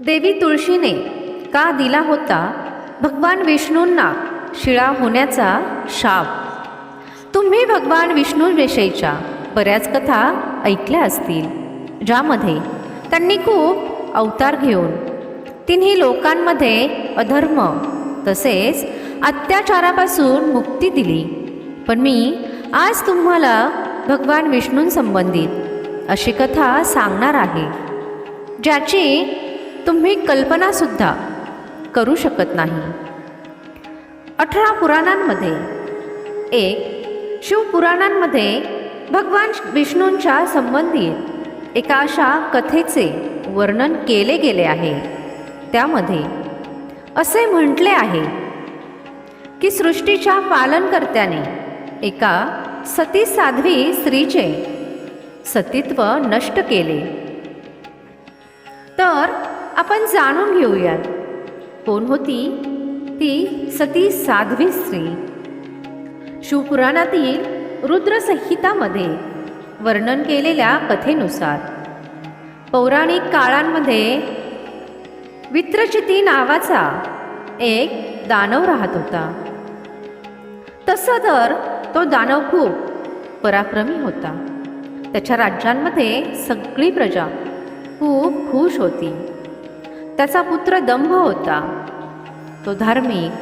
देवी तुळशीने का दिला होता? भगवान विष्णूंना शिळा होण्याचा शाप. तुम्ही भगवान विष्णूंविषयीच्या बऱ्याच कथा ऐकल्या असतील ज्यामध्ये त्यांनी खूप अवतार घेऊन तिन्ही लोकांमध्ये अधर्म तसेच अत्याचारापासून मुक्ती दिली. पण मी आज तुम्हाला भगवान विष्णूंसंबंधित अशी कथा सांगणार आहे ज्याची तुम्ही कल्पनासुद्धा करू शकत नाही. अठरा पुराणांमध्ये एक शिवपुराणांमध्ये भगवान विष्णूंच्या संबंधित एका अशा कथेचे वर्णन केले गेले आहे. त्यामध्ये असे म्हटले आहे की सृष्टीच्या पालनकर्त्याने एका सती साध्वी स्त्रीचे सतीत्व नष्ट केले. तर आपण जाणून घेऊयात. कोण होती? ती सती साध्वी स्त्री. शिवपुराणातील रुद्रसंहितामध्ये वर्णन केलेल्या कथेनुसार पौराणिक काळांमध्ये वित्रचिती नावाचा एक दानव राहत होता. तसं तर तो दानव खूप पराक्रमी होता. त्याच्या राज्यांमध्ये सगळी प्रजा खूप खुश होती. त्याचा पुत्र दंभ होता. तो धार्मिक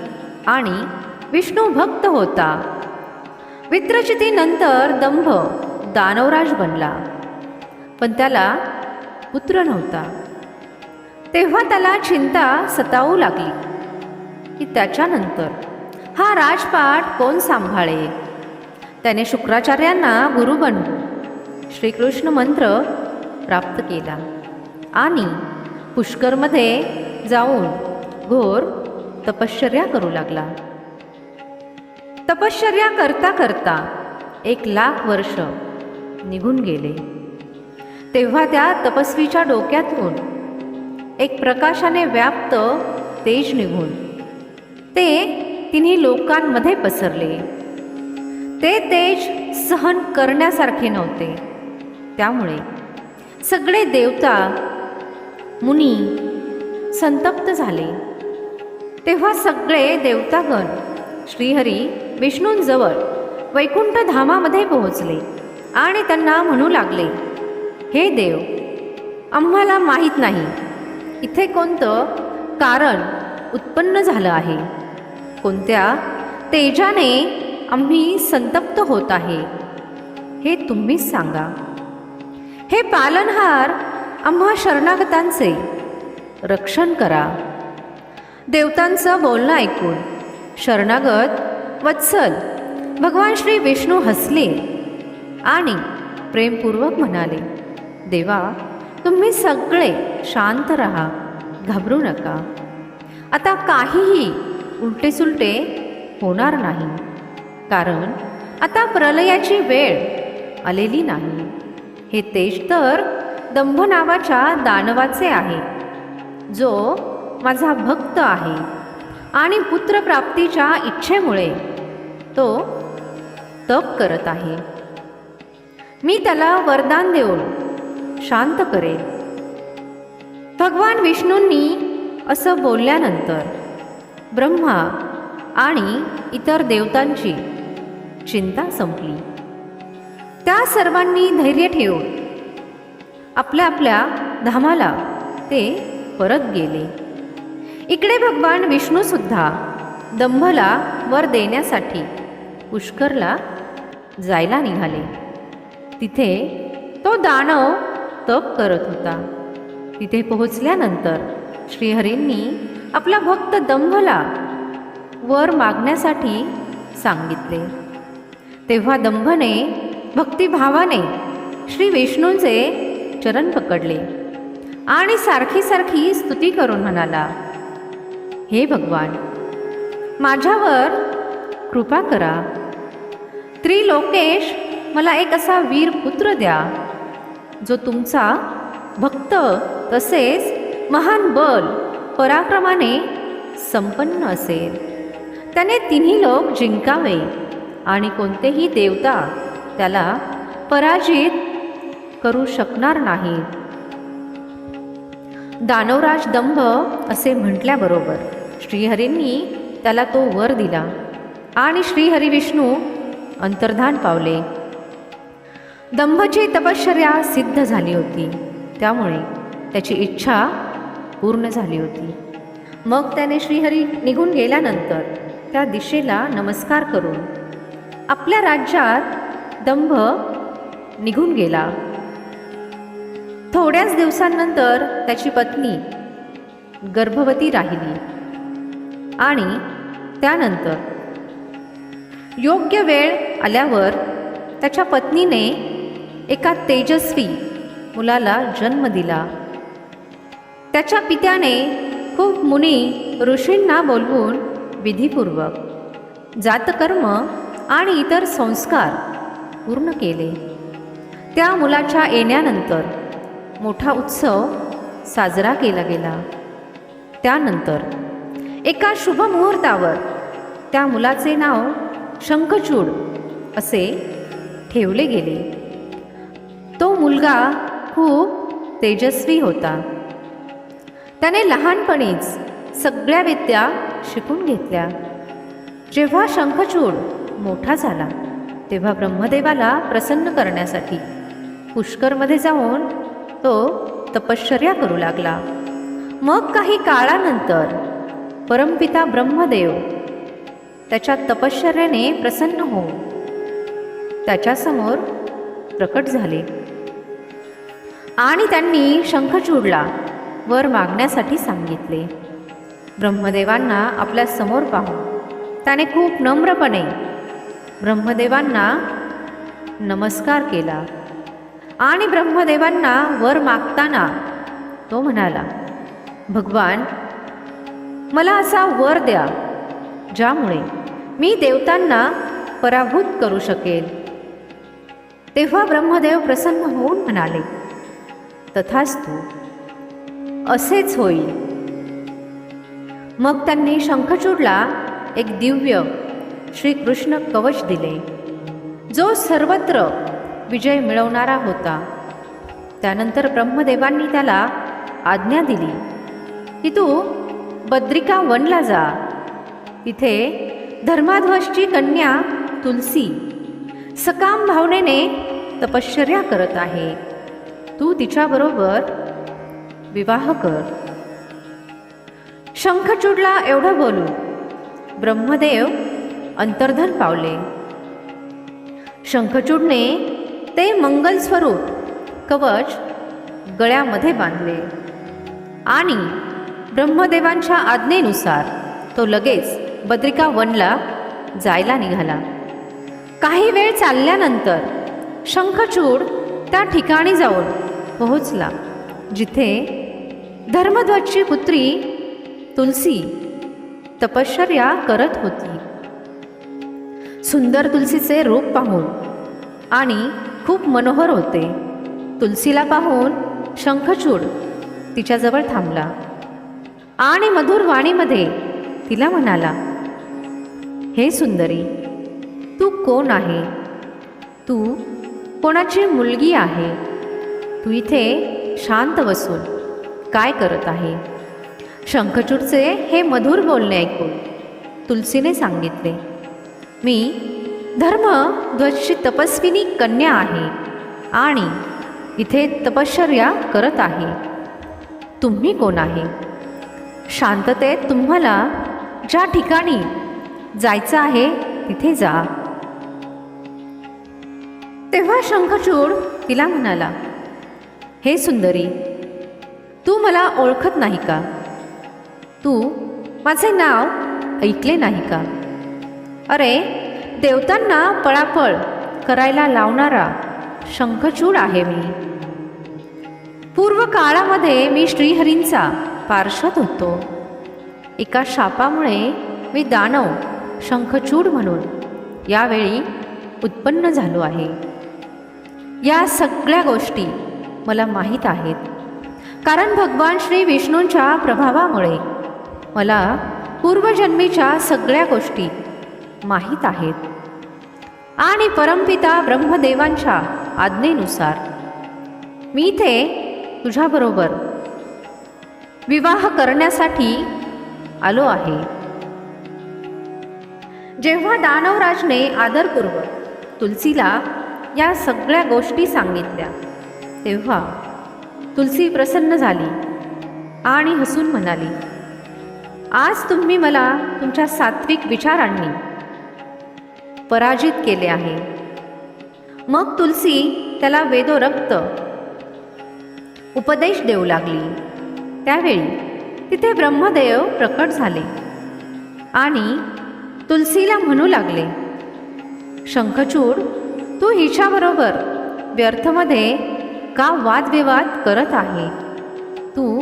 आणि विष्णू भक्त होता. वित्रचितीनंतर दंभ दानवराज बनला. पण त्याला पुत्र नव्हता. तेव्हा त्याला चिंता सतावू लागली. की त्याच्यानंतर हा राजपाट कोण सांभाळे? त्याने शुक्राचार्यांना गुरु बनवून श्रीकृष्ण मंत्र प्राप्त केला. आणि पुष्करमध्ये जाऊन घोर तपश्चर्या करू लागला. तपश्चर्या करता करता एक लाख वर्ष निघून गेले. तेव्हा त्या तपस्वीच्या डोक्यातून एक प्रकाशाने व्याप्त तेज निघून ते तिन्ही लोकांमध्ये पसरले. ते तेज सहन करण्यासारखे नव्हते. त्यामुळे सगळे देवता मुनी संतप्त झाले. तेव्हा सगळे देवतागण श्रीहरी विष्णूंजवळ वैकुंठ धामामध्ये पोहोचले आणि त्यांना म्हणू लागले हे देव आम्हाला माहीत नाही. इथे कोणतं कारण उत्पन्न झालं आहे. कोणत्या तेजाने आम्ही संतप्त होत आहे हे तुम्हीच सांगा. हे पालनहार आम्हा शरणागतांचे रक्षण करा. देवतांचं बोलणं ऐकून शरणागत वत्सल. भगवान श्री विष्णू हसले आणि प्रेमपूर्वक म्हणाले देवा तुम्ही सगळे शांत राहा घाबरू नका. आता काहीही उलटेसुलटे होणार नाही कारण आता प्रलयाची वेळ आलेली नाही. हे तेज तर दंभ नावाच्या दानवाचे आहे. जो माझा भक्त आहे आणि पुत्रप्राप्तीच्या इच्छेमुळे तो तप करत आहे. मी त्याला वरदान देऊन शांत करेन. भगवान विष्णूंनी असं बोलल्यानंतर ब्रह्मा आणि इतर देवतांची चिंता संपली. त्या सर्वांनी धैर्य ठेवून आपल्या आपल्या धामाला ते परत गेले. इकडे भगवान विष्णूसुद्धा दंभला वर देण्यासाठी पुष्करला जायला निघाले. तिथे तो दानव तप करत होता. तिथे पोहोचल्यानंतर श्रीहरींनी आपला भक्त दंभला वर मागण्यासाठी सांगितले. तेव्हा दंभने भक्तिभावाने श्री विष्णूंचे चरण पकडले. आणि सारखी सारखी स्तुती करून म्हणाला हे भगवान माझ्यावर कृपा करा. त्रिलोकेश मला एक असा वीर पुत्र द्या जो तुमचा भक्त तसेच महान बल पराक्रमाने संपन्न असेल. त्याने तिन्ही लोक जिंकावे आणि कोणतेही देवता त्याला पराजित करू शकणार नाहीत. दानवराज दंभ असे म्हटल्याबरोबर श्रीहरींनी त्याला तो वर दिला आणि श्रीहरी विष्णू अंतर्धान पावले. दंभची तपश्चर्या सिद्ध झाली होती. त्यामुळे त्याची इच्छा पूर्ण झाली होती. मग त्याने श्रीहरी निघून गेल्यानंतर त्या दिशेला नमस्कार करून आपल्या राज्यात दंभ निघून गेला. थोड्याच दिवसांनंतर त्याची पत्नी गर्भवती राहिली. आणि त्यानंतर योग्य वेळ आल्यावर त्याच्या पत्नीने एका तेजस्वी मुलाला जन्म दिला. त्याच्या पित्याने खूप मुनी ऋषींना बोलवून विधीपूर्वक जातकर्म आणि इतर संस्कार पूर्ण केले. त्या मुलाच्या येण्यानंतर मोठा उत्सव साजरा केला गेला. त्यानंतर एका शुभ मुहूर्तावर त्या मुलाचे नाव शंखचूड असे ठेवले गेले. तो मुलगा खूप तेजस्वी होता. त्याने लहानपणीच सगळ्या विद्या शिकून घेतल्या. जेव्हा शंखचूड मोठा झाला तेव्हा ब्रह्मदेवाला प्रसन्न करण्यासाठी पुष्करमध्ये जाऊन तो तपश्चर्या करू लागला. मग काही काळानंतर परमपिता ब्रह्मदेव त्याच्या तपश्चर्याने प्रसन्न होऊन त्याच्यासमोर प्रकट झाले. आणि त्यांनी शंखचूडला वर मागण्यासाठी सांगितले. ब्रह्मदेवांना आपल्यासमोर पाहून त्याने खूप नम्रपणे ब्रह्मदेवांना नमस्कार केला. आणि ब्रह्मदेवांना वर मागताना तो म्हणाला भगवान मला असा वर द्या ज्यामुळे मी देवतांना पराभूत करू शकेल. तेव्हा ब्रह्मदेव प्रसन्न होऊन म्हणाले तथास्तू असेच होईल. मग त्यांनी शंखचूडला एक दिव्य श्रीकृष्ण कवच दिले जो सर्वत्र विजय मिळवणारा होता. त्यानंतर ब्रह्मदेवांनी त्याला आज्ञा दिली. की तू बद्रिका वनला जा. तिथे धर्माध्वजची कन्या तुलसी सकाम भावनेने तपश्चर्या करत आहे. तू तिच्याबरोबर विवाह कर. शंखचूडला एवढं बोलू. ब्रह्मदेव अंतर्धन पावले. शंखचूडने ते मंगलस्वरूप कवच गळ्यामध्ये बांधले. आणि ब्रह्मदेवांच्या आज्ञेनुसार तो लगेच बद्रिका वनला जायला निघाला. काही वेळ चालल्यानंतर शंखचूड त्या ठिकाणी जाऊन पोहोचला जिथे धर्मध्वजची पुत्री तुलसी तपश्चर्या करत होती. सुंदर तुलसीचे रूप पाहून आणि खूप मनोहर होते. तुलसीला पाहून शंखचूड तिच्याजवळ थांबला. आणि मधुर वाणीमध्ये तिला म्हणाला हे सुंदरी तू कोण आहे? तू कोणाची मुलगी आहे? तू इथे शांत बसून काय करत आहे शंखचूडचे हे मधुर बोलणे ऐकून तुलसीने सांगितले मी धर्मध्वजची तपस्विनी कन्या आहे आणि इथे तपश्चर्या करत आहे. तुम्ही कोण आहे? शांततेत तुम्हाला ज्या ठिकाणी जायचं आहे तिथे जा. तेव्हा शंखचूड तिला म्हणाला हे सुंदरी तू मला ओळखत नाही का? तू माझे नाव ऐकले नाही का? अरे देवतांना पळापळ करायला लावणारा शंखचूड आहे मी. पूर्व काळामध्ये मी श्रीहरींचा पार्षद होतो. एका शापामुळे मी दानव शंखचूड म्हणून यावेळी उत्पन्न झालो आहे. या सगळ्या गोष्टी मला माहीत आहेत. कारण भगवान श्री विष्णूंच्या प्रभावामुळे मला पूर्वजन्मीच्या सगळ्या गोष्टी माहीत आहेत. आणि परमपिता ब्रह्मदेवांच्या आज्ञेनुसार मी इथे तुझ्याबरोबर विवाह करण्यासाठी आलो आहे. जेव्हा दानवराजने आदरपूर्वक तुलसीला या सगळ्या गोष्टी सांगितल्या तेव्हा तुलसी प्रसन्न झाली आणि हसून म्हणाली आज तुम्ही मला तुमच्या सात्विक विचारांनी पराजित केले आहे. मग तुलसी त्याला वेदोरक्त उपदेश देऊ लागली. त्यावेळी तिथे ब्रह्मदेव प्रकट झाले आणि तुलसीला म्हणू लागले शंखचूड तू हिच्याबरोबर व्यर्थमध्ये का वादविवाद करत आहे? तू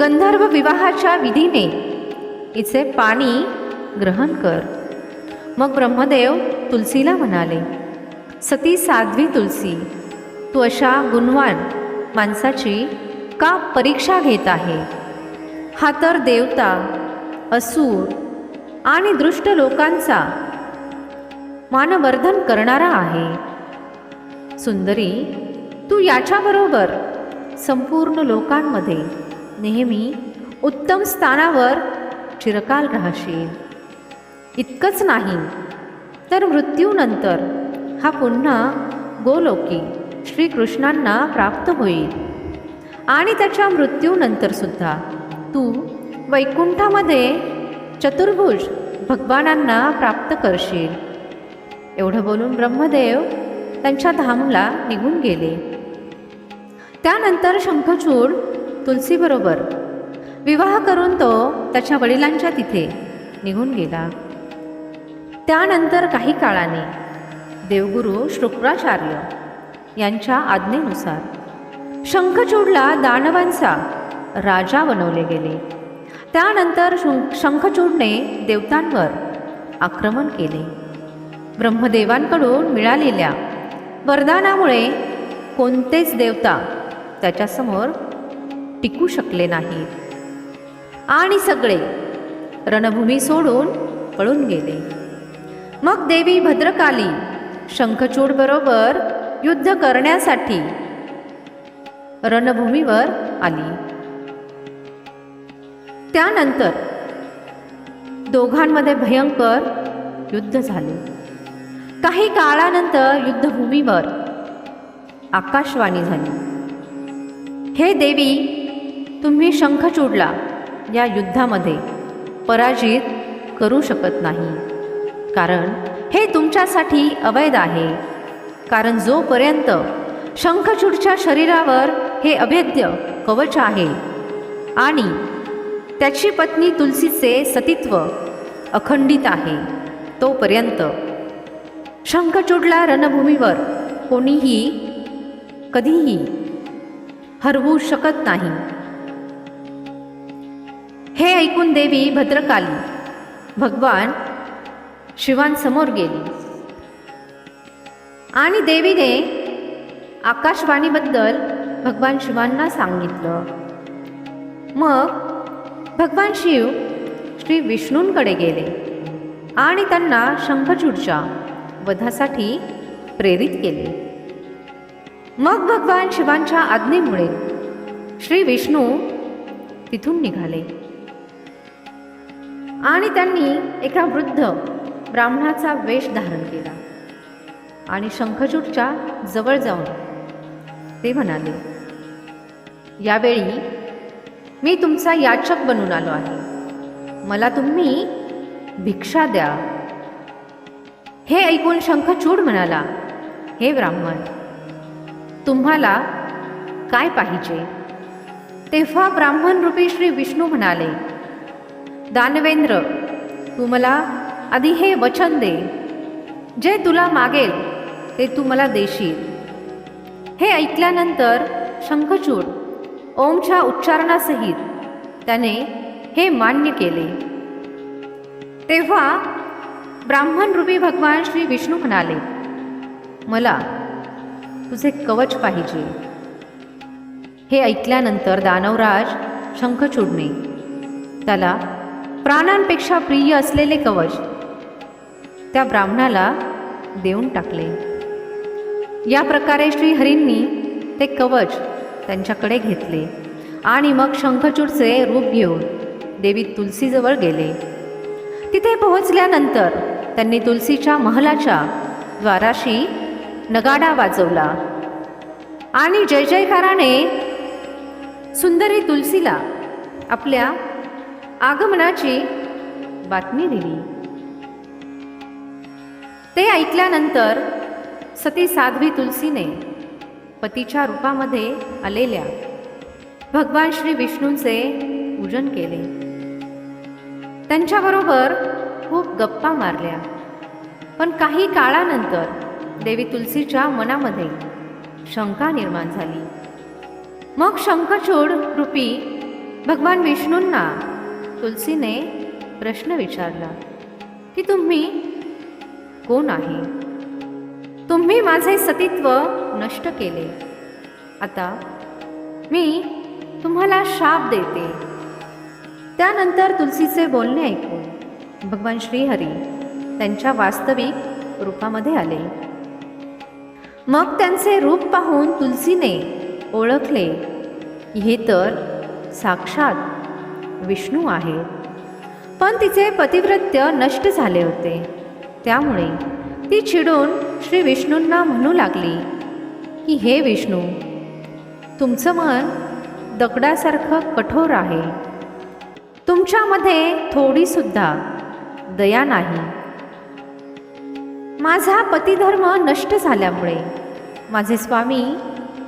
गंधर्व विवाहाच्या विधीने हिचे पाणी ग्रहण कर. मग ब्रह्मदेव तुलसीला म्हणाले सती साध्वी तुलसी तू अशा गुणवान माणसाची का परीक्षा घेत आहे? हा तर देवता असुर आणि दृष्ट लोकांचा मानवर्धन करणारा आहे. सुंदरी तू याच्याबरोबर संपूर्ण लोकांमध्ये नेहमी उत्तम स्थानावर चिरकाल राहशील. इतकंच नाही तर मृत्यूनंतर हा पुन्हा गोलोकी श्रीकृष्णांना प्राप्त होईल. आणि त्याच्या मृत्यूनंतरसुद्धा तू वैकुंठामध्ये चतुर्भुज भगवानांना प्राप्त करशील. एवढं बोलून ब्रह्मदेव त्यांच्या धामला निघून गेले. त्यानंतर शंखचूड तुलसीबरोबर विवाह करून तो त्याच्या वडिलांच्या तिथे निघून गेला. त्यानंतर काही काळाने देवगुरु शुक्राचार्य यांच्या आज्ञेनुसार शंखचूडला दानवांचा राजा बनवले गेले. त्यानंतर शंखचूडने देवतांवर आक्रमण केले. ब्रह्मदेवांकडून मिळालेल्या वरदानामुळे कोणतेच देवता त्याच्यासमोर टिकू शकले नाहीत. आणि सगळे रणभूमी सोडून पळून गेले. मग देवी भद्रकाली शंखचूडबरोबर युद्ध करण्यासाठी रणभूमीवर आली. त्यानंतर दोघांमध्ये भयंकर युद्ध झाले. काही काळानंतर युद्धभूमीवर आकाशवाणी झाली. हे देवी तुम्ही शंखचूडला या युद्धामध्ये पराजित करू शकत नाही. कारण हे तुमच्यासाठी अवैध आहे. कारण जोपर्यंत शंखचूडच्या शरीरावर हे अभेद्य कवच आहे आणि त्याची पत्नी तुलसीचे सतीत्व अखंडित आहे तोपर्यंत शंखचूडला रणभूमीवर कोणीही कधीही हरवू शकत नाही. हे ऐकून देवी भद्रकाली भगवान शिवांसमोर गेली. आणि देवीने आकाशवाणीबद्दल भगवान शिवांना सांगितलं. मग भगवान शिव श्री विष्णूंकडे गेले आणि त्यांना शंखचूडच्या वधासाठी प्रेरित केले. मग भगवान शिवांच्या आज्ञेमुळे श्री विष्णू तिथून निघाले. आणि त्यांनी एका वृद्ध ब्राह्मणाचा वेश धारण केला. आणि शंखचूडच्या जवळ जाऊन ते म्हणाले यावेळी मी तुमचा याचक बनून आलो आहे. मला तुम्ही भिक्षा द्या. हे ऐकून शंखचूड म्हणाला हे ब्राह्मण तुम्हाला काय पाहिजे? तेव्हा ब्राह्मण रूपी श्री विष्णू म्हणाले दानवेंद्र तू मला आधी हे वचन दे. जे तुला मागेल ते तू मला देशील. हे ऐकल्यानंतर शंखचूड ओमच्या उच्चारणासहित त्याने हे मान्य केले. तेव्हा ब्राह्मण रूपी भगवान श्री विष्णू म्हणाले मला तुझे कवच पाहिजे. हे ऐकल्यानंतर दानवराज शंखचूडने त्याला प्राणांपेक्षा प्रिय असलेले कवच त्या ब्राह्मणाला देऊन टाकले. या प्रकारे श्रीहरींनी ते कवच त्यांच्याकडे घेतले आणि मग शंखचूडचे रूप घेऊन देवी तुलसीजवळ गेले. तिथे पोहोचल्यानंतर त्यांनी तुलसीच्या महलाच्या द्वाराशी नगाडा वाजवला आणि जय जयकाराने सुंदरी तुलसीला आपल्या आगमनाची बातमी दिली. ते ऐकल्यानंतर सती साध्वी तुलसीने पतीच्या रूपामध्ये आलेल्या भगवान श्री विष्णूंचे पूजन केले. त्यांच्याबरोबर खूप गप्पा मारल्या. पण काही काळानंतर देवी तुलसीच्या मनामध्ये शंका निर्माण झाली. मग शंखचूड रूपी भगवान विष्णूंना तुलसीने प्रश्न विचारला की तुम्ही कोण आहे? तुम्ही माझे सतीत्व नष्ट केले. आता मी तुम्हाला शाप देते. त्यानंतर तुलसीचे बोलणे ऐकून भगवान श्रीहरी त्यांच्या वास्तविक रूपामध्ये आले. मग त्यांचे रूप पाहून तुलसीने ओळखले हे तर साक्षात विष्णू आहे पण तिचे पतिव्रत्य नष्ट झाले होते. त्यामुळे ती चिडून श्री विष्णूंना म्हणू लागली की हे विष्णू तुमचं मन दगडासारखं कठोर आहे. तुमच्यामध्ये थोडीसुद्धा दया नाही. माझा पतिधर्म नष्ट झाल्यामुळे माझे स्वामी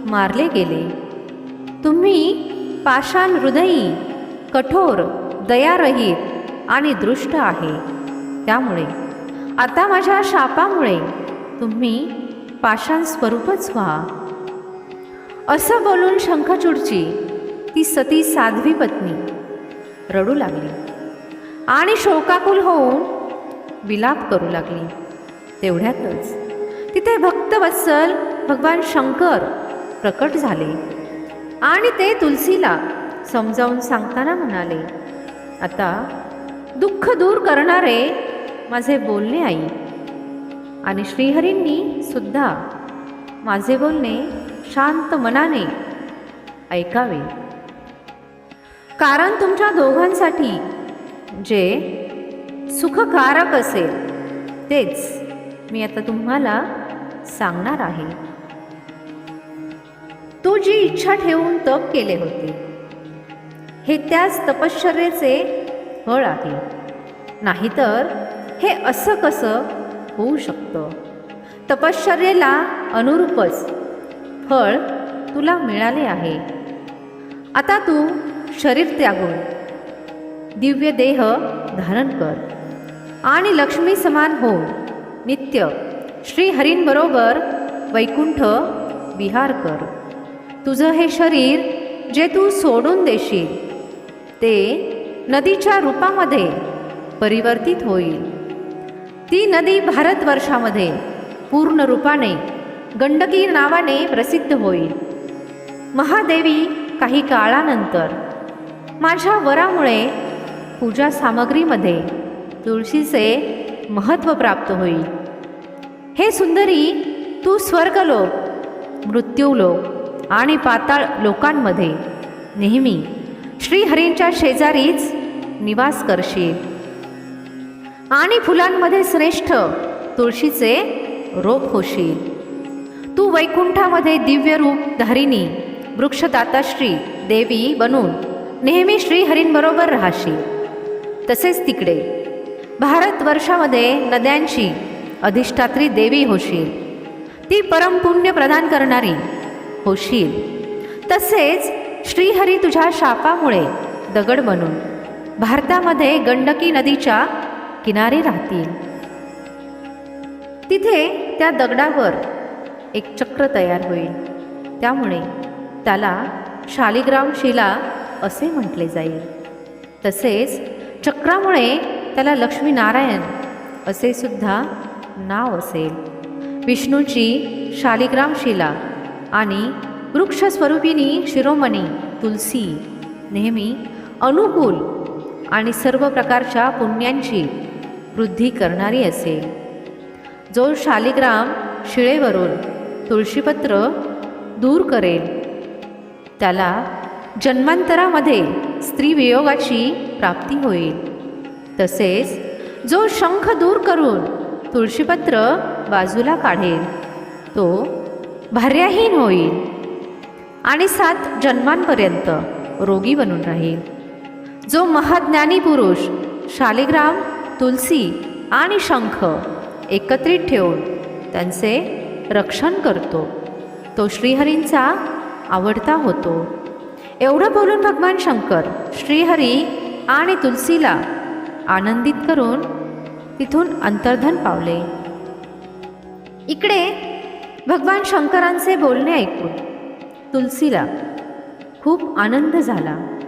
मारले गेले. तुम्ही पाषाण हृदयी कठोर दयारहित आणि दृष्ट आहे. त्यामुळे आता माझ्या शापामुळे तुम्ही पाषाण स्वरूपच व्हा. असं बोलून शंखचूडची ती सती साध्वी पत्नी रडू लागली आणि शोकाकुल होऊन विलाप करू लागली. तेवढ्यातच तिथे भक्तवत्सल भगवान शंकर प्रकट झाले आणि ते तुलसीला समजावून सांगताना म्हणाले आता दुःख दूर करणारे माझे बोलणे आई. आणि श्रीहरींनी सुद्धा माझे बोलणे शांत मनाने ऐकावे. कारण तुमच्या दोघांसाठी जे सुखकारक असेल तेच मी आता तुम्हाला सांगणार आहे. तू जी इच्छा ठेवून तप केले होते हे त्याच तपश्चर्याचे फळ आहे. नाहीतर हे असं कसं होऊ शकतं? तपश्चर्येला अनुरूपच फळ तुला मिळाले आहे. आता तू शरीर त्यागून दिव्य देह धारण कर आणि लक्ष्मी समान होऊन नित्य श्रीहरींबरोबर वैकुंठ विहार कर. तुझं हे शरीर जे तू सोडून देशील ते नदीच्या रूपामध्ये परिवर्तित होईल. ती नदी भारतवर्षामध्ये पूर्ण रूपाने गंडकी नावाने प्रसिद्ध होईल. महादेवी काही काळानंतर माझ्या वरामुळे पूजा सामग्रीमध्ये तुळशीचे महत्त्व प्राप्त होईल. हे सुंदरी तू स्वर्गलोक मृत्यूलोक आणि पाताळ लोकांमध्ये नेहमी श्रीहरींच्या शेजारीच निवास करशील. आणि फुलांमध्ये श्रेष्ठ तुळशीचे रोप होशील. तू वैकुंठामध्ये दिव्य रूप धारिणी वृक्षदाताश्री देवी बनून नेहमी श्रीहरींबरोबर राहशील. तसेच तिकडे भारतवर्षामध्ये नद्यांची अधिष्ठात्री देवी होशील. ती परमपुण्य प्रदान करणारी होशील. तसेच श्रीहरी तुझ्या शापामुळे दगड बनून भारतामध्ये गंडकी नदीच्या किनारी राहतील. तिथे त्या दगडावर एक चक्र तयार होईल. त्यामुळे त्याला शालिग्राम शिला असे म्हटले जाईल. तसेच चक्रामुळे त्याला लक्ष्मीनारायण असे सुद्धा नाव असेल. विष्णूची शालिग्राम शिला आणि वृक्षस्वरूपिणी शिरोमणी तुलसी नेहमी अनुकूल आणि सर्व प्रकारच्या पुण्यांची वृद्धी करणारी असेल. जो शालिग्राम शिळेवरून तुळशीपत्र दूर करेल त्याला जन्मांतरामध्ये स्त्रीवियोगाची प्राप्ती होईल. तसेच जो शंख दूर करून तुळशीपत्र बाजूला काढेल तो भार्याहीन होईल आणि सात जन्मांपर्यंत रोगी बनून राहील. जो महाज्ञानी पुरुष शालिग्राम तुलसी आणि शंख एकत्रित ठेवून त्यांचे रक्षण करतो. तो श्रीहरींचा आवडता होतो. एवढं बोलून भगवान शंकर श्रीहरी आणि तुलसीला आनंदित करून तिथून अंतर्धन पावले. इकडे भगवान शंकरांचे बोलणे ऐकून तुलसीला खूप आनंद झाला.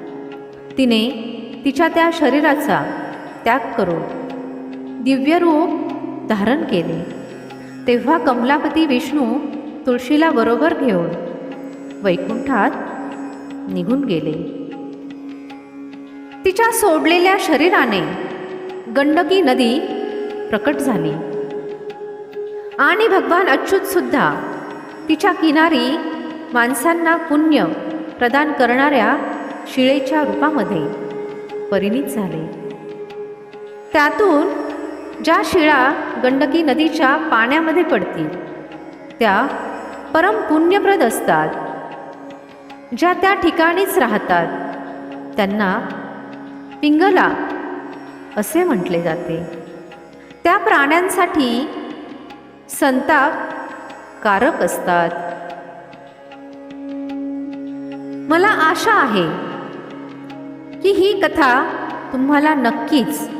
तिने तिच्या त्या शरीराचा त्याग करून दिव्य रूप धारण केले. तेव्हा कमलापती विष्णू तुळशीला बरोबर घेऊन वैकुंठात निघून गेले. तिच्या सोडलेल्या शरीराने गंडकी नदी प्रकट झाली. आणि भगवान अच्युत सुद्धा तिच्या किनारी माणसांना पुण्य प्रदान करणाऱ्या शिळेच्या रूपामध्ये परिणित झाले. त्यातून ज्या शिळा गंडकी नदीच्या पाण्यामध्ये पडतील त्या परम पुण्यप्रद असतात. ज्या त्या ठिकाणीच राहतात त्यांना पिंगला असे म्हटले जाते. त्या प्राण्यांसाठी संताप कारक असतात. मला आशा आहे की ही कथा तुम्हाला नक्कीच